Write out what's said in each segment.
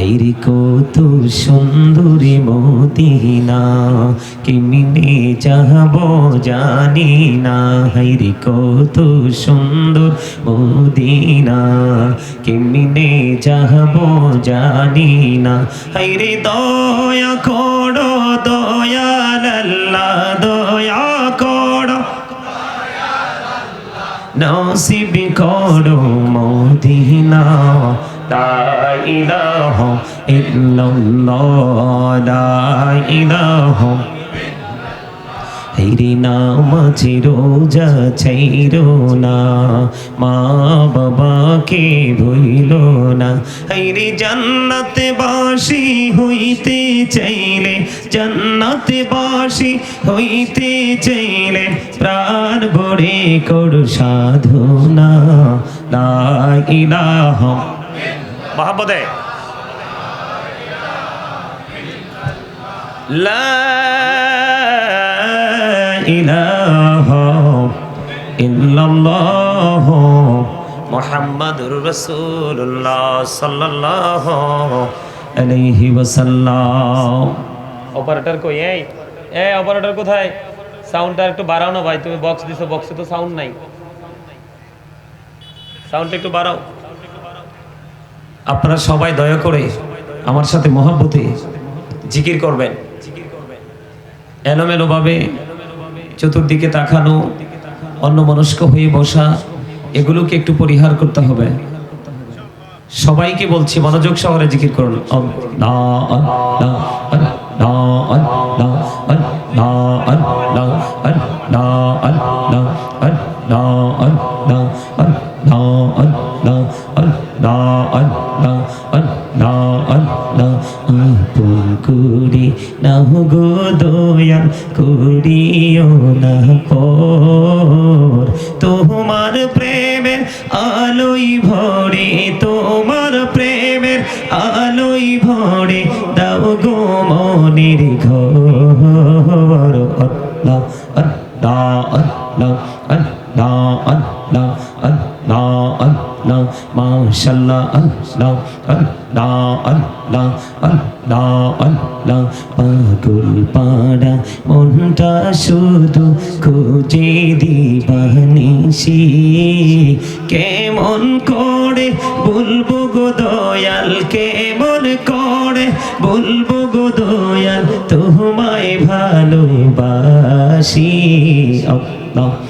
হাইরে কত সুন্দরী মদিনা কেমনে যাব জানি না। হাইরে কত সুন্দর মদিনা কেমনে যাব জানি না। হাইরে দয়া করো দয়াল দয়া করো। নসিব করো মদিনা। লা ইলাহা ইল্লাল্লাহ লা ইলাহা হেরি নামাজি রোজা ছাইরো না, মা বাবাকে ভইল না। হেরি জান্নাতে বাসি হইতে চাইলে, জান্নাতে বাসি হইতে চাইলে প্রাণ ভরে করু সাধনা। লা ইলাহা মহাব্বদে মোহাম্মদুর রসুল্লাহ সাল্লাহ আলহি ওসাল্লাম অপারেটর কই? এই এ অপারেটর কোথায়? সাউন্ডটা একটু বাড়াও না ভাই, তুমি বক্স দিছো বক্সে তো সাউন্ড নাই। সাউন্ডটা একটু বাড়াও। আপনারা সবাই দয়া করে আমার সাথে মহাব্বতে জিকির করবেন এলোমেলোভাবে চতুর্দিকে তাকানো অন্য মনস্ক হয়ে বসা এগুলোকে একটু পরিহার করতে হবে সবাইকে বলছি মনোযোগ সহরে জিকির করুন আল্লাহ, কুড়ি না গো দয়াল কুড়িও না পর তোমার প্রেমের আলোই ভরে তোমার প্রেমের আলোই ভরে দাও গো মনের ঘর Allah, Allah, Allah. আল্লাহ আল্লাহ আল্লাহ আল্লাহ মাশাল্লাহ আল্লাহ আল্লাহ আল্লাহ আল্লাহ আল্লাহ পাগল পাড়া মনটা শুধু খুঁজে দিবানিসি কেমন করে বলব গো দয়াল কেমন করে বলব গো দয়াল তোমায় ভালোবাসি আল্লাহ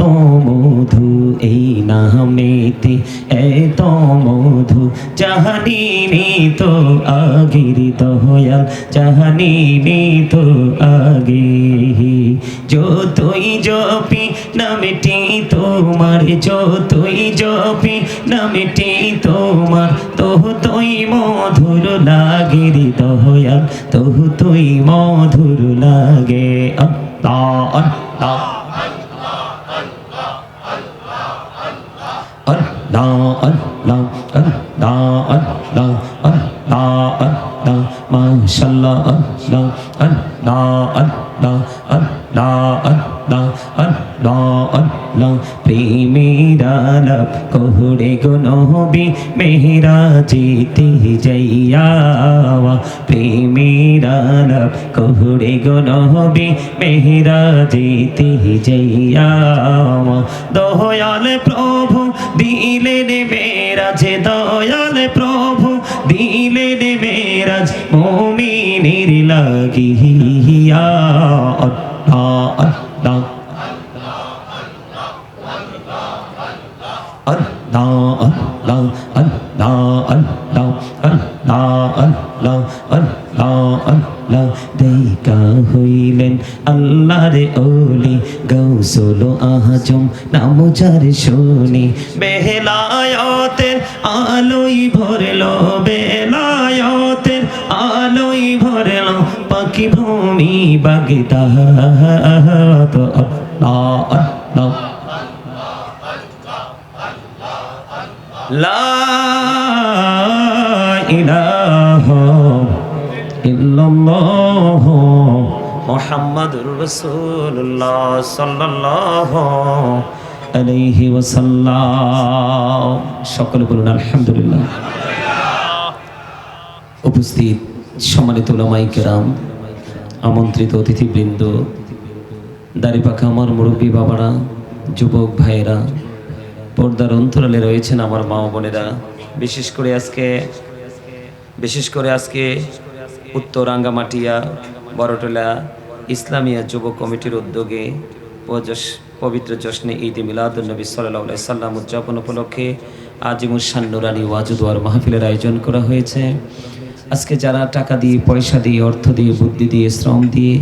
এত মধু, এই নামেতে এত মধু। জাহানিনি তো আগের দয়াল জাহানিনি তো আগে। যতই জপি, নামটি তোমার, যতই জপি, নামটি তোমার। তোহ তুই মধুর লাগে রে দয়াল তোহ তুই মধুর লাগে। আল্লাহ আল্লাহ। Allah, Allah, Allah, Allah, Mashallah, Allah, Allah, Allah, প্রেমেরা লাভ কোহরে গো নবী মেহরা জিতে যাইয়াওয়া প্রেমেরা লাভ কোহরে গো নবী মেহরা জিতে যাইয়াওয়া দয়াল প্রভু, দিলেন মেরাজ, দয়াল প্রভু দিলে দিলেন মেরাজ, মোমিনের লাগিয়া শুনি। বেলায়তের আলোই ভরলো বেলায়তের আলোই ভরলো পাখি ভূমি আল্লাহ লা মুহাম্মাদুর রাসূলুল্লাহ সাল্লাল্লাহু আলাইহি ওয়াসাল্লাম। সকলে বলুন, আলহামদুলিল্লাহ। উপস্থিত সম্মানিত ওলামাই কেরাম, আমন্ত্রিত অতিথিবৃন্দ দাড়িপাখা আমার মুরব্বী বাবারা, যুবক ভাইয়েরা, পর্দার অন্তরালে রয়েছেন আমার মা বোনেরা। বিশেষ করে আজকে, বিশেষ করে আজকে উত্তর রাঙ্গামাটিয়া বড়টোলা ইসলামিয়া যুব কমিটির উদ্যোগে পবিত্র জশ্নে ঈদ মিলাদুলনবী সাল্লাহ সাল্লাম উদযাপন উপলক্ষে আজিমুসান নুরানি ওয়াজুদুয়ার মাহফিলের আয়োজন করা হয়েছে। আজকে যারা টাকা দিয়ে, পয়সা দিয়ে, অর্থ দিয়ে, বুদ্ধি দিয়ে, শ্রম দিয়ে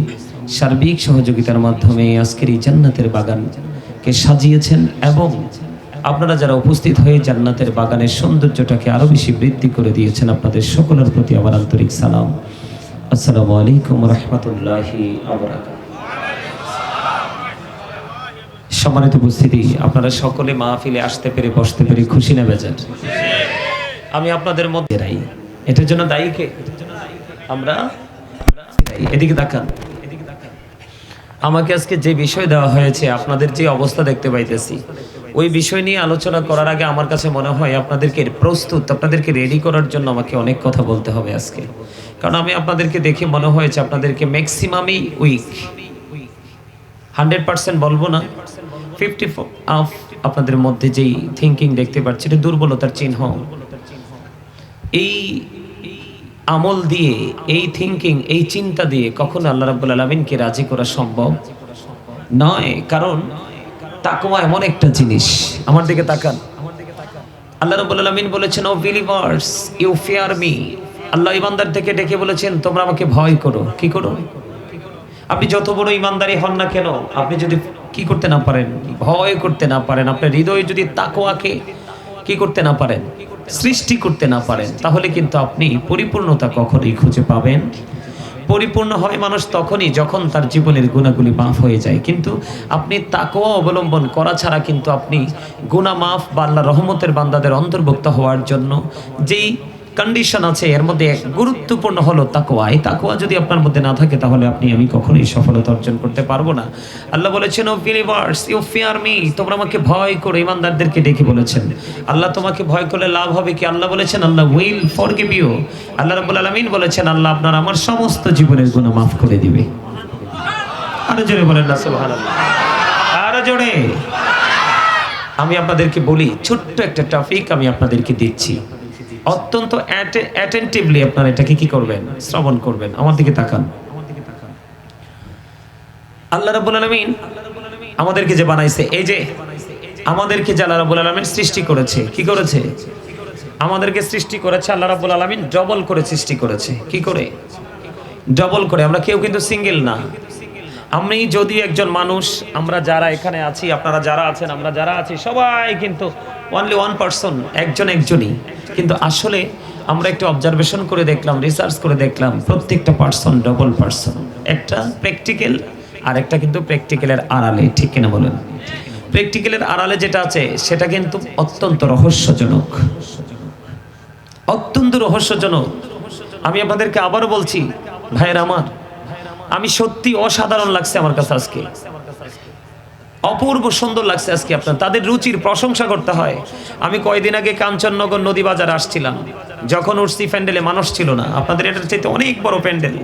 সার্বিক সহযোগিতার মাধ্যমে আজকের এই জান্নাতের বাগানকে সাজিয়েছেন এবং আপনারা যারা উপস্থিত হয়ে জান্নাতের বাগানের সৌন্দর্যটাকে আরও বেশি বৃদ্ধি করে দিয়েছেন, আপনাদের সকলের প্রতি আমার আন্তরিক সালাম। আসসালামু আলাইকুম রহমতুল্লাহি সম্মানিত উপস্থিতি, আপনারা সকলে মাহফিলে আসতে পেরে, বসতে পেরে খুশি না বেজার? আমি আপনাদের মধ্যে রাই। এটার জন্য দায়ী কে? আমরা এদিকে তাকান। আমাকে আজকে যে বিষয় দেওয়া হয়েছে, আপনাদের যে অবস্থা দেখতে পাইতেছি, ওই বিষয় নিয়ে আলোচনা করার আগে আমার কাছে মনে হয় আপনাদেরকে প্রস্তুত, আপনাদেরকে রেডি করার জন্য আমাকে অনেক কথা বলতে হবে আজকে। কারণ আমি আপনাদেরকে দেখে মনে হয়েছে, আপনাদেরকে ম্যাক্সিমামই উইক হান্ড্রেড পার্সেন্ট বলব না। ফিফটি অফ আপনাদের মধ্যে যেই থিঙ্কিং দেখতে পাচ্ছি, এটা দুর্বলতার চিহ্ন। এই আমল দিয়ে, এই থিঙ্কিং এই চিন্তা দিয়ে কখনো আল্লাহ রাব্বুল আলমিনকে রাজি করা সম্ভব নয়, কারণ তাকওয়া এমন একটা জিনিস। আমার দিকে তাকান। আল্লাহ রাব্বুল আলামিন বলেছেন, O believers you fear me Allah ইমানদার থেকে ডেকে বলেছেন, তোমরা আমাকে ভয় করো। কি করো? আপনি যত বড় ইমানদারি হন না কেন, আপনি যদি কি করতে না পারেন? ভয় করতে না পারেন। আপনার হৃদয়ে যদি তাকোয়াকে কি করতে না পারেন? সৃষ্টি করতে না পারেন, তাহলে কিন্তু আপনি পরিপূর্ণতা কখনোই খুঁজে পাবেন। পরিপূর্ণ হয় মানুষ তখনই যখন তার জীবনের গুণাগুলি মাফ হয়ে যায়। কিন্তু আপনি তাকওয়া অবলম্বন করা ছাড়া কিন্তু আপনি গুণা মাফ বা আল্লাহ রহমতের বান্দাদের অন্তর্ভুক্ত হওয়ার জন্য যেই কন্ডিশন আছে, এর মধ্যে এক গুরুত্বপূর্ণ হলো তাকওয়া। এই তাকওয়া যদি আপনার মধ্যে না থাকে, তাহলে আপনি আমি কখনোই সফলতা অর্জন করতে পারব না। আল্লাহ বলেছেন O believers you fear me তোমরা আমাকে ভয় করো, ইমানদারদেরকে ডেকে বলেছেন। আল্লাহ তোমাকে ভয় করলে লাভ হবে কি? আল্লাহ বলেছেন, Allah will forgive you Allah রাব্বুল আলামিন বলেছেন, আল্লাহ আপনার আমার সমস্ত জীবনের গুনাহ মাফ করে দিবে। আরও জোরে বলেন না, সুবহানাল্লাহ। আরও জোরে। আমি আপনাদেরকে বলি, ছোট্ট একটা টপিক আমি আপনাদেরকে দিচ্ছি। অত্যন্ত অ্যাটেন্টিভলি আপনারা এটাকে কি করবেন? শ্রবণ করবেন। আমার দিকে তাকান। আল্লাহ রাব্বুল আলামিন আমাদেরকে যে বানাইছে, এই যে আমাদেরকে যে আল্লাহ রাব্বুল আলামিন সৃষ্টি করেছে, কি করেছে? আমাদেরকে সৃষ্টি করেছে, আল্লাহ রাব্বুল আলামিন ডবল করে সৃষ্টি করেছে। কি করে? ডবল করে। আমরা কেউ কিন্তু সিঙ্গেল না। আমি যদি একজন মানুষ, আমরা যারা এখানে আছি, আপনারা যারা আছেন, আমরা যারা আছি, সবাই কিন্তু অনলি ওয়ান পার্সন একজন একজনই। কিন্তু আসলে আমরা একটু অবজারভেশন করে দেখলাম রিসার্চ করে দেখলাম, প্রত্যেকটা পার্সন ডবল পার্সন একটা প্র্যাকটিক্যাল আর একটা কিন্তু প্র্যাকটিক্যালের আড়ালে, ঠিক কিনা বলেন? প্র্যাকটিক্যালের আড়ালে যেটা আছে, সেটা কিন্তু অত্যন্ত রহস্যজনক। অত্যন্ত রহস্যজনক। আমি আপনাদেরকে আবারও বলছি, ভাইয়ের আমার, আমি সত্যি অসাধারণ লাগছে আমার কাছে আজকে। অপূর্ব সুন্দর লাগছে আজকে আপনার। তাদের রুচির প্রশংসা করতে হয়। আমি কয়দিন আগে কাঞ্চননগর নদী বাজার আসছিলাম। যখন উঠছি প্যান্ডেলে মানুষ ছিল না। আপনাদের এটার চাইতে অনেক বড় প্যান্ডেল।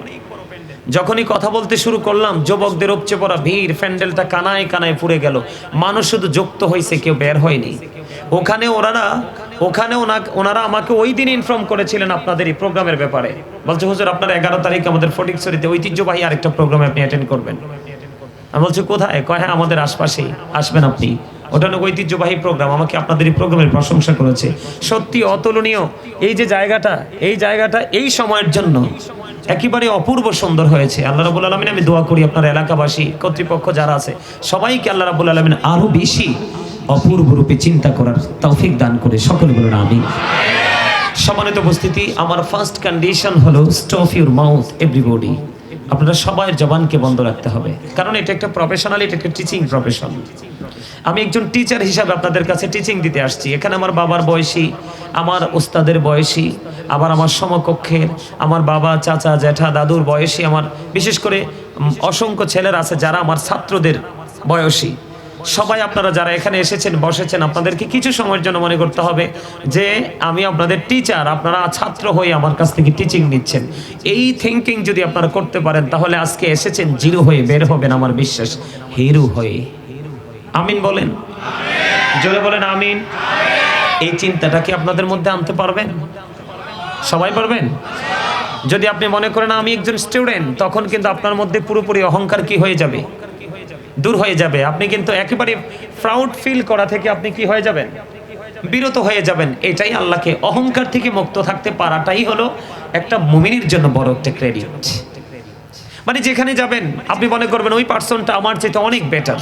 যখনই কথা বলতে শুরু করলাম, যুবকদের উপচে পড়া ভিড়, প্যান্ডেলটা কানায় কানায় পুড়ে গেল। মানুষ শুধু যুক্ত হয়েছে, কেউ বের হয়নি। ওখানে ওনারা ওখানে ওনা- ওনারা আমাকে ওই দিন ইনফর্ম করেছিলেন আপনাদের এই প্রোগ্রামের ব্যাপারে। বলছে, হুজুর, আপনার এগারো তারিখ আমাদের ফটিকছড়িতে ঐতিহ্যবাহী আরেকটা প্রোগ্রামে আপনি অ্যাটেন্ড করবেন। আমি বলছি, কোথায়? কয় হ্যাঁ আমাদের আশপাশেই। আসবেন আপনি। ওটা অনেক ঐতিহ্যবাহী প্রোগ্রাম। আমাকে আপনাদের এই প্রোগ্রামের প্রশংসা করেছে। সত্যি অতুলনীয়। এই যে জায়গাটা, এই জায়গাটা এই সময়ের জন্য একেবারে অপূর্ব সুন্দর হয়েছে। আল্লাহ রাবুল আলমিন, আমি দোয়া করি আপনার এলাকাবাসী, কর্তৃপক্ষ যারা আছে, সবাইকে আল্লাহ রাবুল আলমিন আরও বেশি অপূর্ব রূপে চিন্তা করার তৌফিক দান করে। সকল বলুন আমি সম্মানিত উপস্থিতি, আমার ফার্স্ট কন্ডিশন হলো স্টপ ইউর মাউথ এভরিবডি আপনারা সবাই জবানকে বন্ধ রাখতে হবে। কারণ এটা একটা প্রফেশনাল এটা একটা টিচিং প্রফেশন আমি একজন টিচার হিসাবে আপনাদের কাছে টিচিং দিতে আসছি। এখানে আমার বাবার বয়সী, আমার ওস্তাদের বয়সী, আবার আমার সমকক্ষের, আমার বাবা, চাচা, জ্যাঠা, দাদুর বয়সী, আমার বিশেষ করে অসংখ্য ছেলেরা আছে যারা আমার ছাত্রদের বয়সী। সবাই আপনারা যারা এখানে এসেছেন, বসেছেন, আপনাদেরকে কিছু সময়ের জন্য মনে করতে হবে যে আমি আপনাদের টিচার আপনারা ছাত্র হয়ে আমার কাছ থেকে টিচিং নিচ্ছেন। এই থিঙ্কিং যদি আপনারা করতে পারেন, তাহলে আজকে এসেছেন, জিরো হয়ে বের হবেন আমার বিশ্বাস। হিরু হয়ে। আমিন বলেন। জোরে বলেন আমিন। এই চিন্তাটা কি আপনাদের মধ্যে আনতে পারবেন? সবাই পারবেন? যদি আপনি মনে করেন আমি একজন স্টুডেন্ট তখন কিন্তু আপনার মধ্যে পুরোপুরি অহংকার কি হয়ে যাবে? দূর হয়ে যাবে। আপনি কিন্তু একেবারে প্রাউড ফিল করা থেকে আপনি কি হয়ে যাবেন? বিরত হয়ে যাবেন। এটাই আল্লাহকে। অহংকার থেকে মুক্ত থাকতে পারাটাই হলো একটা মুমিনের জন্য বড় একটা ক্রেডিট মানে যেখানে যাবেন, আপনি মনে করবেন ওই পার্সনটা আমার চেয়ে অনেক বেটার